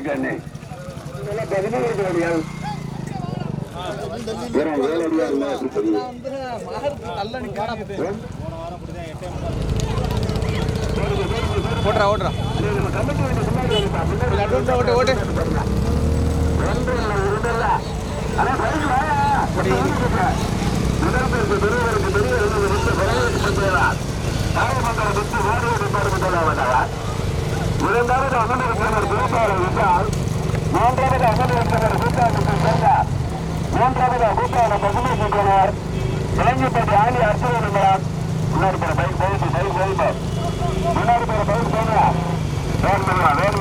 இருக்கண்ணே பதினோரு கோடியால் ஓட்டுறா ஓட்டுறா ஓட்டு ஓட்டு. ஓட்டு இரண்டாவது அமர்ந்திருக்கிறவர் பூசாரம் என்றால் மூன்றாவது அமர்ந்திருக்கிறவர் பூசாரத்துக்கு சேர்ந்தார் மூன்றாவது பூசார பசுமை சென்றனர் இளைஞப்பட்டி ஆணி முன்னாடி பேர் பைக் போயிட்டு பைக் போயிட்டு முன்னாடி பேர் பைக் போங்க வேன் மில்லுவா வேன்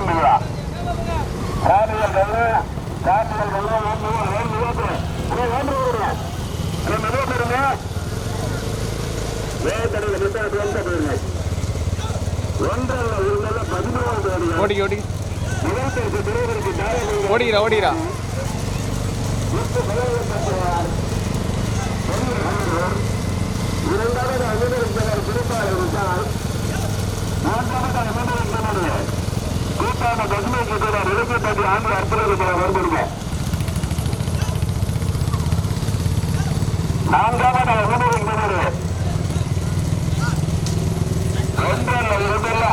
மில்லுவா கல்லு காட்டுகள் கல்லு வேன் மில்லுவா வேன் மில்லுவா வேன் மில்லுவா மெதுவா போயிருங்க போயிருங்க ஒன்றல்ல ஒரு நல்ல பதினோரு அடிகள் ஓடி ஓடி முதல்வருக்கு பெரியவருக்கு தாராளமாக ஓடிக்கிறா ஓடிக்கிறா. இரண்டாவது அமர்ந்திருந்தவர் திருப்பாளர் விட்டால் மூன்றாவது அமர்ந்திருந்தவர் கூட்டான பசுமை கூட்டணர் இருபத்தஞ்சு ஆண்டு அற்புதத்தில் வருபடுங்க நான்காவது அமர்ந்திருந்தவர் ஒன்றல்ல இரண்டல்ல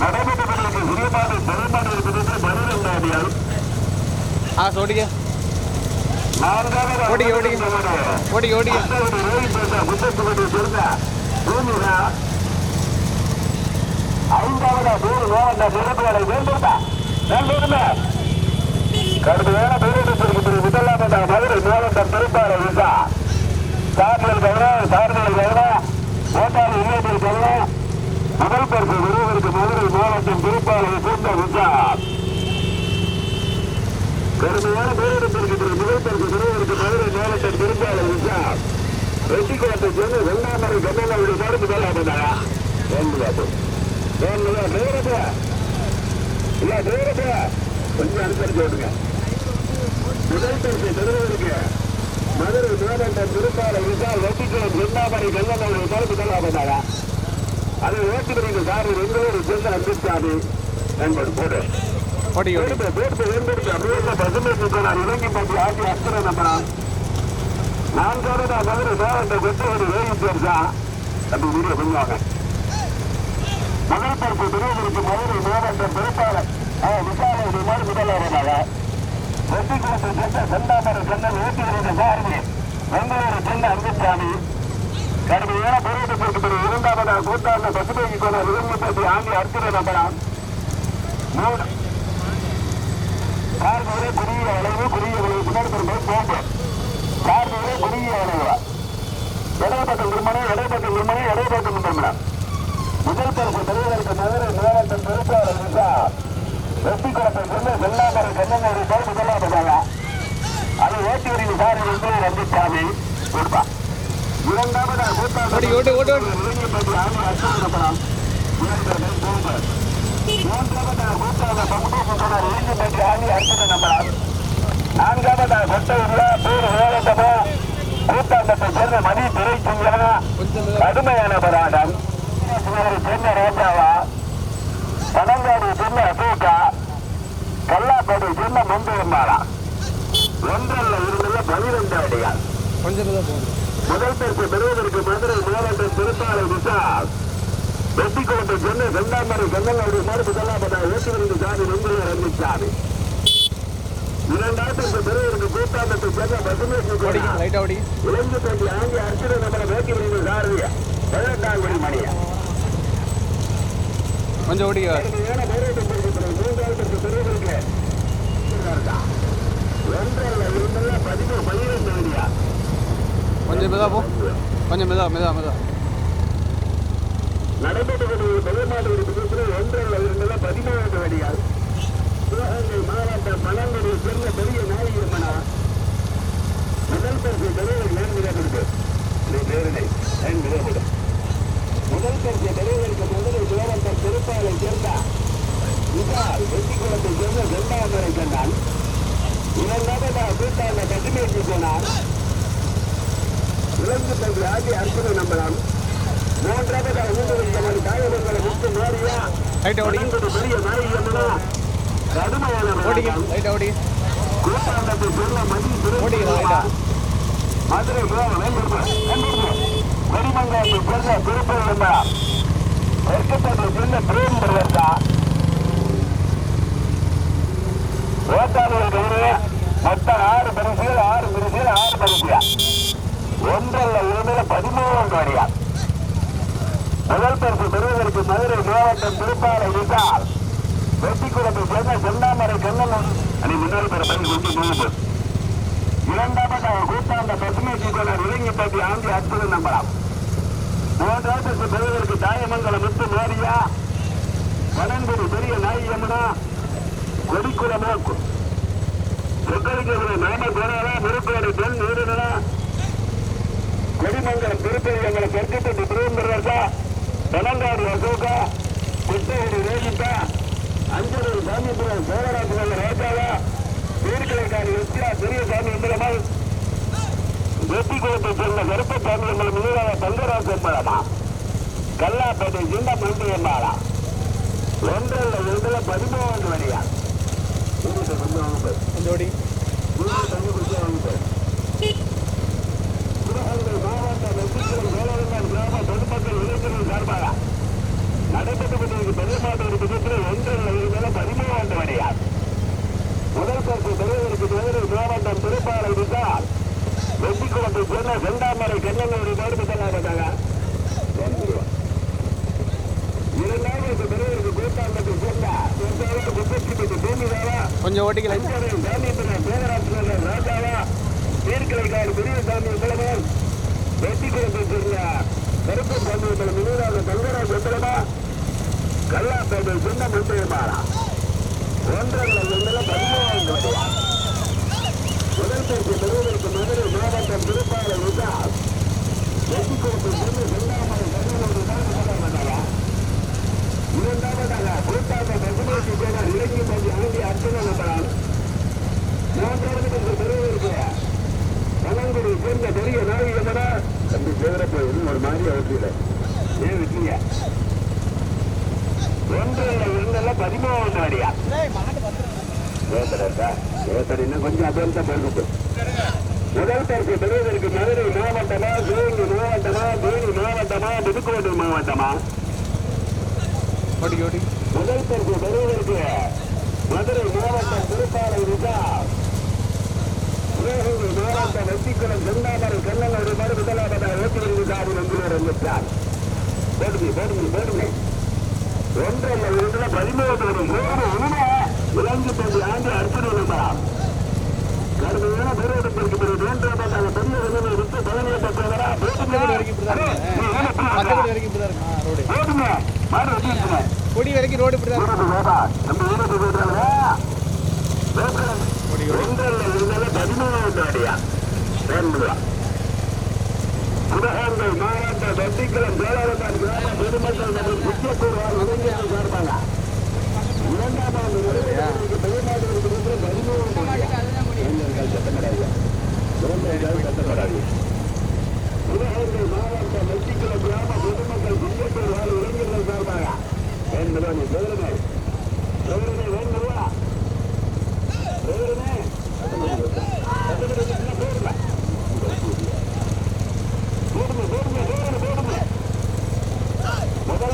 நடைபெற்றவர்களுக்கு சிறியபாடு பெருமாடு இருப்பதற்கு பனிரெண்டாவது ஆ ஓடிக்க நான்காவது ஓடி, ஓடி. ஓடி ஓடிக்க அத்தவரை ரோஹித் பேட்டா புத்தகத்துக்கு சேர்ந்த பூமிரா ஐந்தாவது நூறு நோவண்ட சிறப்புகளை வேண்டுதா வேண்டுமே கடுமையான பேரிடத்திற்கு முதலாவது மதுரை மாவட்டம் திருப்பாளர் விசா சார்பில் கவனம் சார்பில் கவனம் ஓட்டாளர் இல்லத்தில் கவனம் முதல் பரிசு விருவருக்கு மதுரை மாவட்டம் திருப்பாளரை சேர்ந்த விசார் பெருமையான பேரிடத்திற்கு முதல் பரிசு விருவருக்கு மதுரை மாவட்டம் திருப்பாளர் விசா வெற்றிக்குளத்தை சேர்ந்து வெள்ளாமரை கண்ணனாவுடைய சார்பு முதலாவதா வேண்டுவாது வேண்டுவா நேரத்தை. இல்ல நேரத்தை. கொஞ்சம் அனுசரிச்சு விடுங்க முதல் பரிசு பெறுவதற்கு மதுரை மாவட்டம் திருப்பாளர் விசா வெற்றிக்குளம் வெள்ளாமரை கண்ணனாவுடைய சார்பு முதலாவதா அதை ஓட்டுகிறீங்க சார் பேரும் சேர்ந்து அனுப்பிச்சாமி நண்பர் போடு. நான்காவது மதுரை மாவட்ட வெற்றியோடு வேலை சேர்ந்தா அப்படி வீடியோ பண்ணுவாங்க. முதல் பருப்பு திருவள்ளூருக்கு மதுரை மாவட்டம் பெருப்பாளர் விசாரணை மாதிரி முதல்வராக வெற்றி குளத்தை சென்ற செந்தாமரை சென்னல் ஊட்டியிருந்த சாரதி பெங்களூரு சென்ற அங்கசாமி கடுமையான போராட்டத்திற்கு பிறகு இரண்டாவதாக கூட்டாளர் பசுமைக்கு கொண்ட இலங்கை ஆங்கி அற்புத நம்பலாம் மூணு கார்கோரே குறுகிய வளைவு குறுகிய வளைவு பின்னாடி திரும்ப போங்க கார்கோரே குறுகிய வளைவு இடைப்பட்ட திருமணி இடைப்பட்ட திருமணி இடைப்பட்ட திருமணம் முதல் பரிசு தலைவருக்கு மதுரை மாவட்டம் பெருப்பாளர் விசா வெட்டி குளத்தை சென்று வெள்ளாமரை கண்ணனூர் போய் முதலாவதாக அதை சாரி வந்து ரஞ்சித்சாமி கொடுப்பா. இரண்டாவது ஓடி ஓடி ஓடி ஓடி. இளைஞப்பட்டி ஆணி அர்த்தம் மூன்றாவதாக கூட்டாளர் பங்குதேசத்தோடர் இளைஞப்பட்டி ஆணி அர்த்தம் நம்பலாம். நான்காவதாக கொட்டையுள்ள பேர் வேலந்தமோ கூட்டாண்டத்தை சேர்ந்த மணி திரை சிங்கனா கொஞ்சம் கடுமையான போராட்டம். சின்ன ரோஜாவா? பனங்காடி சின்ன அசோகா முந்தையம்மாளா ஒன்றல்ல இருந்துள்ள பனிரெண்டு அடிகள். முதல் பரிசு பெறுவதற்கு மதுரை மாவட்டம் திருப்பாலை விசால் வெட்டிக்குளத்தை சென்னை செந்தாமரை கண்ணனுடைய மாறு முதலாவதாக ஓட்டுநருக்கு சாமி நம்புகிற ரஞ்சிச்சாமி இரண்டாவது பெறுவதற்கு கூட்டாண்டத்தை சேர்ந்த பசுமை ஓடிக்க லைட்டாக ஓடி. இளைஞர் தம்பி ஆண்டி அர்ச்சனை நம்மளை நோக்கி வருகிற சாரதிய பதினெட்டாம் குடி மணியா. கொஞ்சம் ஓடிக்க. கொஞ்சம் மெதா போ கொஞ்சம் மெதா மெதா மெதா நடைபெற்றுக்கூடிய பெருமாள் விருப்பத்தில் ஒன்றரை இருந்தெல்லாம் பதிமூணாவது பெரிய பெரிய நாயகமனா முதல் பரிசு தலைவர் நேர்ந்திருக்கு நேரலை நேர்ந்திருக்கும் முதல் பரிசு தலைவருக்கு மதுரை மாவட்டம் திருப்பாலை சேர்ந்தார் இதால் வெற்றி குளத்தை சேர்ந்த இரண்டாம் சென்றான் சென்னை கூட்டாள பசுமைக்கு போனார் விலங்கு பகுதி ஆகி அற்புத நம்பலாம் மூன்றாவது மூன்று விதமான தாயகங்களை முத்து மாறியா பெரிய நாயகம்னா கடுமையான ஓடிங்க சொல்ல மதி மதுரை வடிமங்காட்டு சொல்ல திருப்பதி என்பார் பிரேம் மாவட்டம் திருப்பாலை விசால் வெட்டிக்குளத்தை சேர்ந்த செந்தாமரை கண்ணன் அணி முன்னாள் பெற பரிசு கொண்டு மூணு இரண்டாவதாக கூட்டாந்த பசுமை சீக்கனர் இளைஞப்பட்டி ஆண்டி அற்புதம் நம்பலாம். மூன்றாவது பெறுவதற்கு தாயமங்கலம் முத்து மாரியா வனங்குடி பெரிய நாய் யமுனா கொடிக்குள மோக்கு சொக்கலிங்கபுரம் நாம கோணாரா முருக்கோடு பெண் நீரினா கொடிமங்கலம் திருப்பதி எங்களை தெற்குப்பட்டி திருவம்பரா தனங்காடு அசோகா குட்டகுடி ரேகிதா சோழராஜ் ராஜாவா? வீடுகளுக்கான எஸ்டியா பெரியசாமி எம்பலமால் வெட்டிக்குளத்தை சேர்ந்த கருப்பசாமி எம்பலம் நீராக தங்கராஜ் எம்பலமா கல்லாப்பேட்டை சின்ன மண்டி எம்பாளா ஒன்றல்ல ஒன்றுல பதிமூன்று வழியா. சிவகங்கை மாவட்ட வெற்றிக்குளம் வேளாண்மை கிராம பொதுமக்கள் இளைஞர்கள் சார்பாக நடைபெற்று கொண்டிருக்கும் பெருமாட்டு ஒரு விதத்தில் ஒன்றல்ல ஒன்றுல பதிமூன்று வழியா முதல் பரிசு பெறுவதற்கு மதுரை மாவட்டம் திருப்பாலை விசால் வெட்டிக்குளத்தை சேர்ந்த செந்தாமரை கண்ணனூர் தேர்வு செல்லாததாக. இரண்டாவது பெறுவதற்கு கூட்டாண்டத்தை சேர்ந்த மூன்றாவது குப்பச்சிப்பட்டி பூமிதாவா கொஞ்சம் ஓட்டிக்கல அஞ்சரை சாமிபுரம் பேரராட்சியர் ராஜாவா தீர்க்கலைக்காடு பெரியசாமி தலைவர் வெட்டிக்குளத்தை சேர்ந்த கருப்பு சாமி முனிராக தங்கராஜ் எத்தலமா கல்லாப்பேட்டை சின்ன முத்தையமாரா ஒன்றரை ஒன்றில் பதிமூணு வருவார் முதல் பரிசு பெறுவதற்கு மதுரை மாவட்டம் திருப்பாலை விசால் வெட்டிக்குளத்தை சேர்ந்த செந்தாமரை கண்ணனூர் இரண்டாவதாக கூட்டாக பசுமைக்கு போன இலக்கிய பகுதி ஆண்டி அர்ச்சனை நம்பலாம் மூன்றாவது பரிசு பெறுவதற்கு பழங்குடி சேர்ந்த பெரிய நாயகமனா தம்பி சேவரப்போய் ஒரு மாதிரி அவசியம் ஏன் விட்டீங்க? பதிமூணு அடியா ஏத்தடா கொஞ்சம் அபேந்த பெருகுது முதல் பரிசு பெறுவதற்கு மதுரை மாவட்டமா சிவகங்கை மாவட்டமா தேனி மாவட்டமா புதுக்கோட்டை மாவட்டமா முதல் பரிசு பெறுவதற்கு மதுரை மாவட்டம் திருப்பாலை விசா சிவகங்கை மாவட்டம் வெட்டிக்குளம் செந்தாமரை கண்ணனூர் மறு முதலாவதாக ஓட்டுநர் விசாரி வந்து என்றார் போடுங்க போடுங்க போடுங்க ஒன்றல்ல ஒன்றுல பதிமூணு மூணு உண்மை விலங்கு பகுதி ஆண்டு அர்ச்சனை நம்பலாம் கடுமையான பேரோட்டத்திற்கு பிறகு மூன்றாவதாக பெரிய விலங்கை விட்டு பதவியை பெற்றவரா ரோடு கொடி வரைக்கும் ரோடு இப்படி தான் இருக்கு நம்ம வீட்டுக்கு போயிட்டாங்க வேப்பலம் பதிமூணு அடியா சிவகங்கை மாவட்ட வெட்டிக்குளம் கிராம பொதுமக்கள் மற்றும் இளைஞர்கள் சார்பாக இளைஞர்கள் சிவகங்கை மாவட்ட வெட்டிக்குளம் கிராம பொதுமக்கள் இளைஞர்கள் சார்பாக நீ சொல்லுங்க சொல்லுங்க சொல்லுங்க சட்டப்படாது போடுங்க போடுங்க போடுங்க போடுங்க போடுங்க முதல் பரிசு பெறுவதற்கு முதல் வேறு போடு வேறு போடு அதான் வேறுனே ஓடிக்க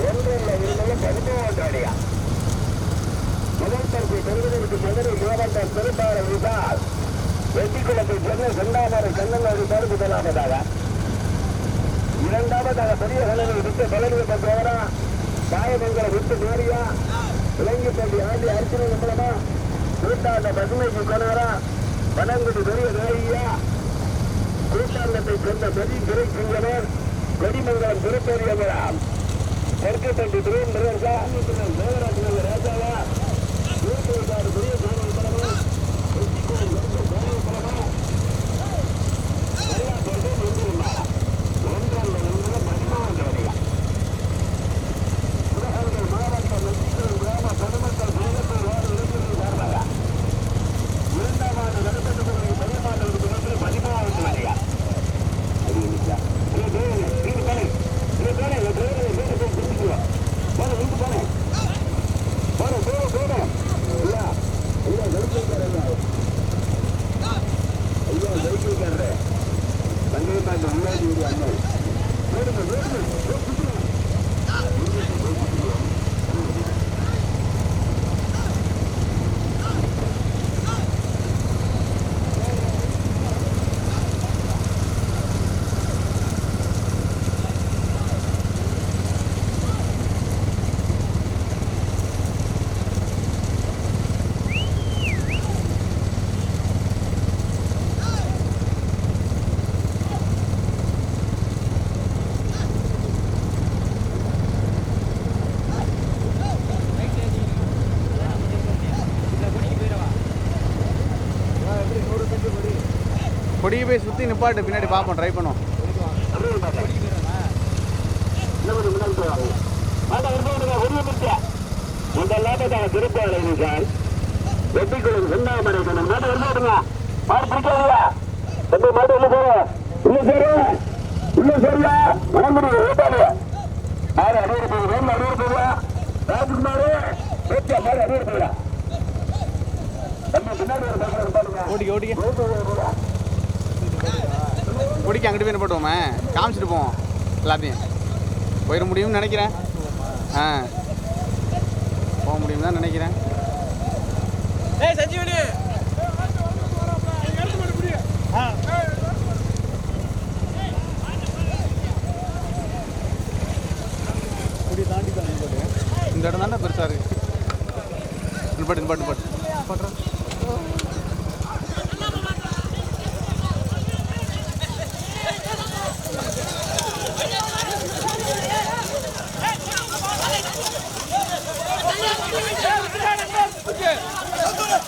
ஒன்று இல்லை இருந்தாலும் பதிமூன்று அடியா முதல் பரிசு பெறுவதற்கு மதுரை மாவட்டம் திருப்பாறை விசால் வெட்டிக்குளத்தை சென்னை செந்தாமரை கண்ணனோடு பேர் முதலாவதாக இரண்டாவதாக பெரிய கலனை விட்டு பழனியை பெற்றவரா காயமங்கலம் விட்டு மாறியா இலங்கைப்பள்ளி ஆண்டி அர்ச்சனை நம்பலமா கூட்டாண்ட பசுமைக்கு கொனாரா வனங்குடி பெரிய நாயியா கூட்டாண்டத்தை சொந்த பெரி துறை சிங்கனர் கொடிமங்கலம் திருப்பெரியவராம். தெற்கு தண்டி திருவன் ராஜாவா? திருப்பூர்காடு பெரிய போய் சுற்றி நிப்பாட்டு பின்னாடி பார்ப்போம் ட்ரை பண்ணுவோம். திருப்பாளர் சார் ஓடிக்க அங்கிட்டு போய் நிப்பாட்டுவோமே காமிச்சிட்டு போவோம் எல்லாத்தையும். போயிட முடியும்னு நினைக்கிறேன். ஆ. போக முடியும் தான் நினைக்கிறேன். ஏய் சஞ்சீவனி! இந்த இடம் தானே பெருசாக இருக்கு. நிப்பாட்டு நிப்பாட்டு நிப்பாட்டு. வேணாம் அப்படியே அப்படியே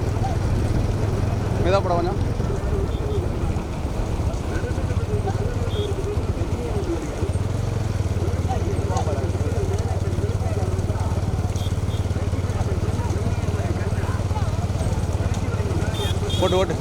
மெதா போட கொஞ்சம் ஓட்டு ஓட்டு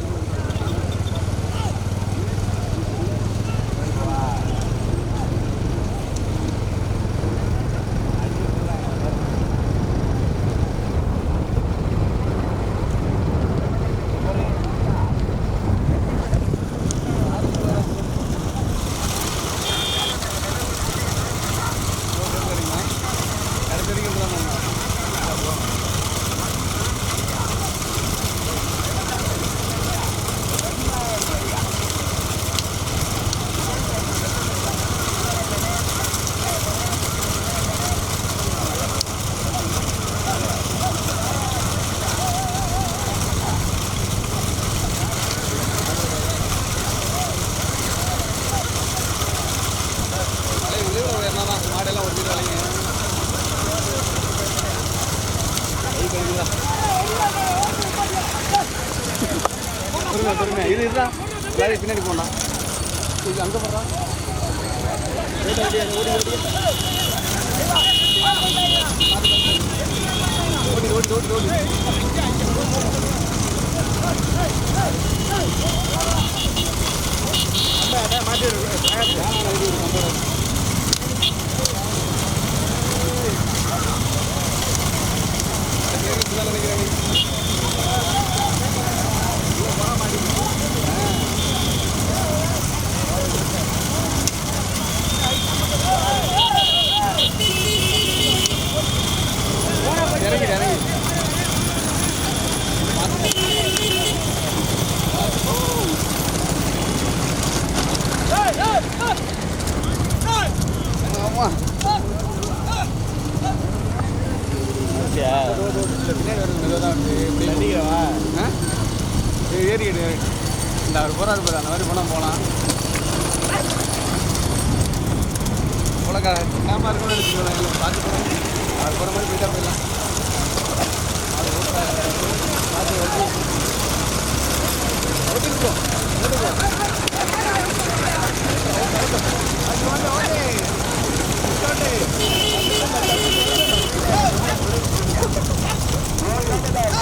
மாடெல்லாம் ஒரு வீடு வளைங்க கொடுங்களா பொறுமையா பொறுமையா இது இருந்தா வேலை பின்னாடி போனா இது அங்கே போடுறா. ஓடி ஓடி. ஓடி ஓடி Una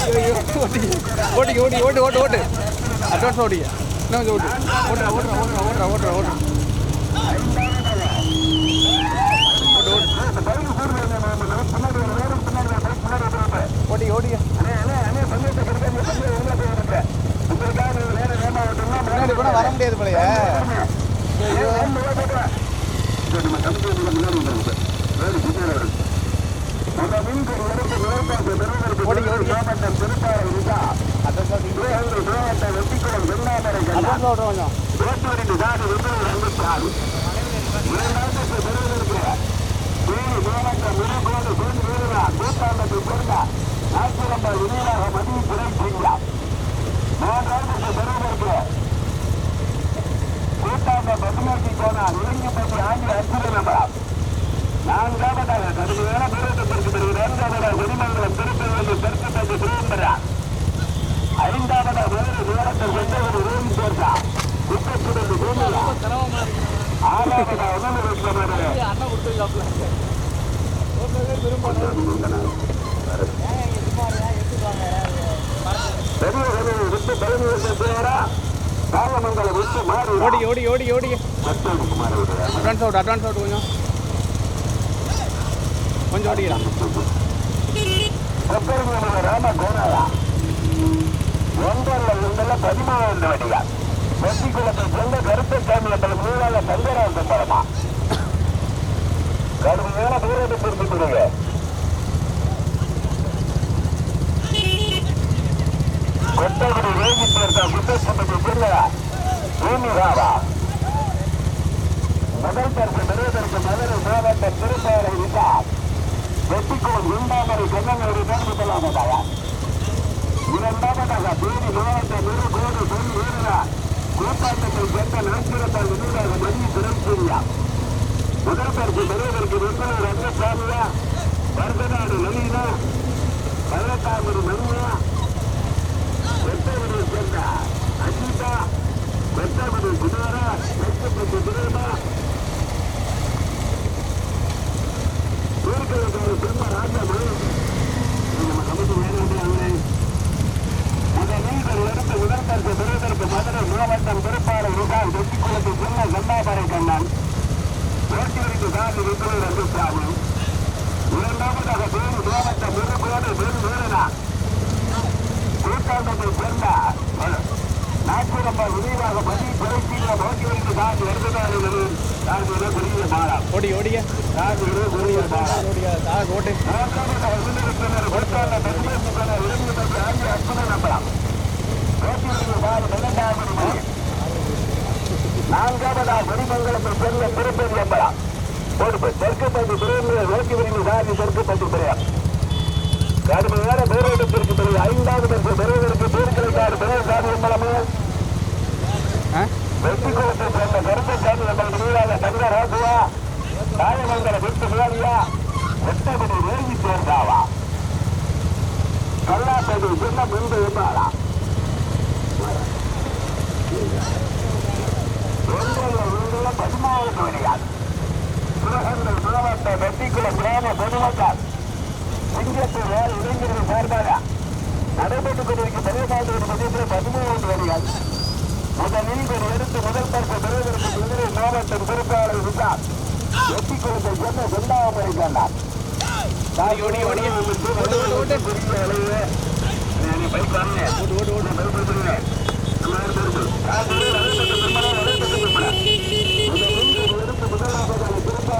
ஓட்டிங்க ஓட்டி ஓட்டு ஓட்டு ஓட்டு அட்வான்ஸ் ஓட்டிங்க இன்னும் கொஞ்சம் ஓட்டு. ஓட்டுறா ஓட்டுறா ஓட்டுறா ஓட்டுறா ஓட்டுறா ஓட்டுறா. ஓட்டிங்க ஓட்டிங்க முன்னாடி கூட வர முடியாது போலயே. ஐயோ. முதலில் எடுத்து நிலைப்பாட்டு பெறுவதற்கு மாவட்டம் திருப்பாறை விசா சிவகங்கை மாவட்டம் வெட்டிக்குளம் வெள்ளாமரை வேட்டூரின் தாடி விபரூர் அங்குச்சாமி இரண்டாயிரத்து பெறுவதற்கு தேனி மாவட்டம் முருகோடு பெண் வீரரா கூட்டாண்டத்தை சேர்ந்த நாச்சிரம்ப வினீராக மதிய துறை சிங்கா மூன்றாயிரத்து பெறுவதற்கு கூட்டாண்ட பசுமதி போனார் இளைஞப்பட்டி ஆண்டி அற்புத நம்பரம் நான்காவதாக கடுமையான போராட்டத்திற்கு பிறகு நான்காவதாக வெடிமங்கலம் திருப்பதி ஐந்தாவது விவரத்தில் சென்றவர் ரூம் சேர்ந்தா குப்பத்துடன் பூமியா ஆறாவதா உணவு பெரிய கதவு விட்டு விட்டு மாறி ஓடி. ஓடி ஓடி அட்வான்ஸ் அவுட் அட்வான்ஸ் அவுட் கொஞ்சம். கொஞ்சம் ஓடிக்கலாம் கொப்பரங்க ராம கோனாரா ஒன்றல்ல பதிமூணு பதிமூணாவது வடியா. வெட்டிக்குளத்தை சொந்த கருப்பசாமி என்ற மூலால சங்கராஜ் சம்பளமா கடுமையான போராட்டத்திற்கு கொடுங்க கொட்டகுடி வேகி சேர்ந்த பிள்ளையா பூமி ராவா? முதல் பரிசு பெறுவதற்கு மதுரை மாவட்ட திருப்பாளர் விசார் வெட்டிக்குளம் இரண்டாமரை கண்ணனூர் தான் முதலாவதாக இரண்டாவதாக தேனி மாவட்ட நிறுகோடு பொன் வீரரா கூட்டாட்டத்தை சேர்ந்த நாச்சிரத்தால் விருதாக மணி திறன்சூரியா முதல் பரிசு பெறுவதற்கு வெங்கலூர் ரங்கசாமியா வரதநாடு நவீனா பதினெட்டாவது மணியா வெட்டவனை சேர்ந்த அஜிதா வெட்டவனை குமாரா வெட்டப்பட்டு பிரேமா ஊருக்களுக்கு திரும்ப ராஜாமா நம்ம கமிட்டி வேணுன்றாங்க அந்த நீங்கள் எடுத்து உடற்கருத்து பெறுவதற்கு மதுரை மாவட்டம் திருப்பாறை விசால் வெட்டிக்குளத்தை சொன்ன கண்டாபாறை கண்ணன் ஓட்டிவரிக்கு சாமி விக்கலூர் அங்குசாமி இரண்டாவதாக தேனி மாவட்டம் முருகோடு வெண் வீரனா கூட்டாண்டத்தை சேர்ந்த நாட்டுரம்ப விரிவாக பதிவு குறைத்தீங்க ஓட்டிவரிக்கு சாமி எடுத்துக்காரர்கள் சாமி பெரிய மாறா ஓடி ஓடிய சாமி பெரிய மாறா ஓடியா சார் ஓட்டு நான்காவதா மணிமங்கலத்தை சேர்ந்த திருப்பதி அம்பலா நோக்கி விரிவு சாதி தெற்குப்பட்டி பிரியம் கடுமையான போராட்டத்திற்கு பிறகு ஐந்தாவது பெறுவதற்கு தீர்க்கலைக்காடு பிறகு சாதி அம்பலமே ஆ? வெட்டிக்குளத்தை சேர்ந்த கருப்பசாமி நம்மளுக்கு நீராக தங்க ராசுவா ராயமங்கல விட்டு சுவாமியா வெட்டபடி வேண்டி சேர்ந்தாவா? கல்லாப்பேட்டை சின்ன முன்பு இருந்தாளா ஒன்றில் பதிமூணு வழியால் சிவகங்கை மாவட்ட வெட்டிக்குளம் கிராம பொதுமக்கள். சிங்கப்பூர் வேறு இளைஞர்கள் சார்பாக நடைபெற்றுக் கொண்டிருக்கும் பதினான்கு மதியத்தில் பதிமூன்று வழிகள் முதலில் ஒரு எடுத்து முதல் பரிசு பெறுவதற்கு மதுரை மாவட்டம் திருப்பாளர் விசார் வெட்டிக்குளத்தை சேர்ந்த செந்தாமரை கண்டார் ஓடி ஓடி பெருமை பெருமை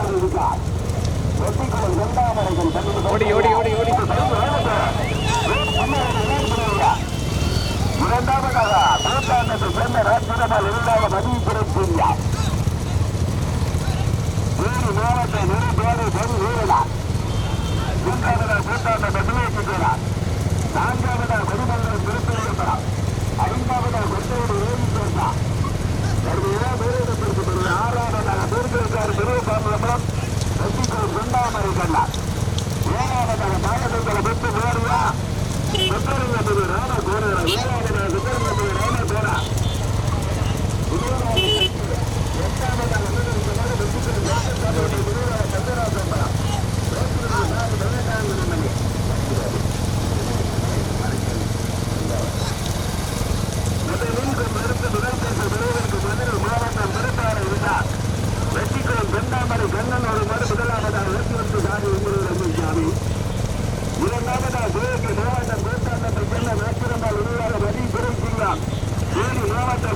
ஓடு ஓடு ஓடு ஓடு. ஓடி ஓடி ஓடி ஓடி இரண்டாவதாக கூட்டாண்டத்தை சேர்ந்த ராஜ்யசபால் இரண்டாவது மதிப்புறம் சூர்யா மாவட்ட நெரு பேரு பெண் வீரலா மூன்றாவதாக கூட்டாண்ட பசுமைக்கு போனார் நான்காவதாக கொடிமங்கலம் திருப்பதிபுரம் ஐந்தாவதாக கொட்டையோடு ஏவி சேர்ந்தா கடுமையான பேரிடத்திற்கு ஆறாவதாக தீர்க்கிருக்கார் திருவசாமிபுரம் வெற்றிக்குள் இரண்டாமரை கண்டார் ஏழாவதாக பாலமங்கலம் பெற்று மாறியா சுத்தரங்கத்துக்கு ராம கோரா ஏழாவதாக சுத்தரங்கத்துக்கு ராம கோரா வெற்றிக்குளம் பெண்ணாமரை கண்ணன் ஒரு மருந்து முதலாவதாக வெற்றி வந்து சாதி உங்களுடைய சாமி இரண்டாவதாக சிவகங்கை மாவட்டம் கூட்டாண்டத்தை செல்ல நாச்சிரம்பால் உருவாக மதி குறைச்சிங்காம் தேனி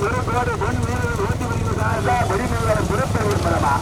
மாவட்டம் மறுபாடு பொன் வீரர்கள் ஓட்டி வருவதாக வெடிமங்கலம் சிறப்பு ஏற்படமா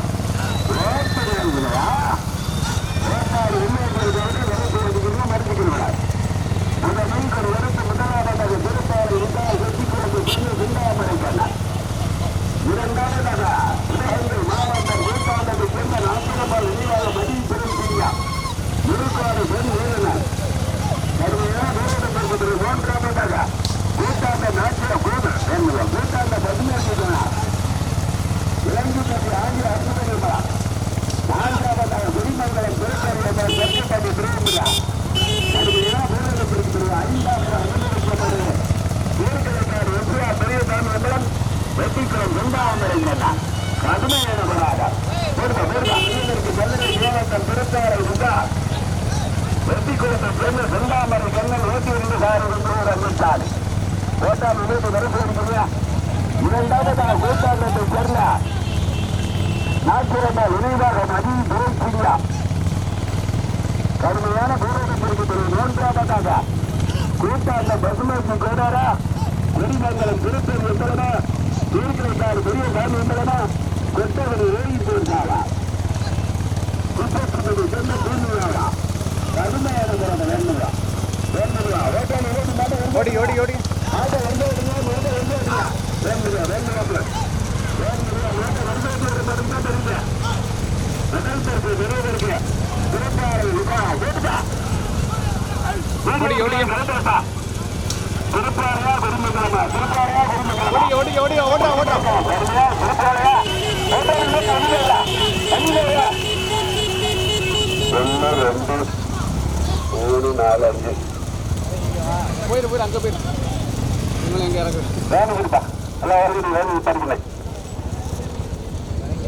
வருகிறதா கடுமையான போராட்டம் வெற்றி கொடுத்த பெண்ணு செந்தாமரை கண்ணன் நூற்றி இரண்டு சாரம் என்று அமைத்தாள் கோட்டால் உழைத்து வருகிறா இரண்டாவது தான் கோட்டாண்டத்தை சேர்ந்த நாட்புறமா விரைவாக மதி துரைக்குடியா. கடுமையான போராட்டத்திற்கு மூன்றாவதாக கூட்டாண்ட பசுமதி கோடாரா? குடிமங்கலம் திருப்பூர் உத்தரவா தீர்க்கிறதாறு பெரிய சாமி என்பதனா கொத்தவரை ஏறி போயிருந்தாரா குப்பத்துக்கு சொன்ன பூமியாரா கடுமையான போராட்டம் வேண்டுமா வேண்டுமா ஓட்டாளி ஓட்டி மாட்ட ஓடி ஓடி ஓடி. ஆட்டோ வந்து சிறப்பாக இருக்கா ஓட்டுதா ஓடி, ஓடி. திருப்பாறையா குடும்பங்களமா திருப்பாறையா குடும்பங்களமா ஓடி ஓடி ஓடி ஓடுறா ஓடுறா ஒன்று ரெண்டு மூணு நாலு அஞ்சு போயிரு போயிரு அங்கே போயிரு. இவங்களை எங்கே இறக்கு வேணும் எல்லாம் வேணும் படிக்கல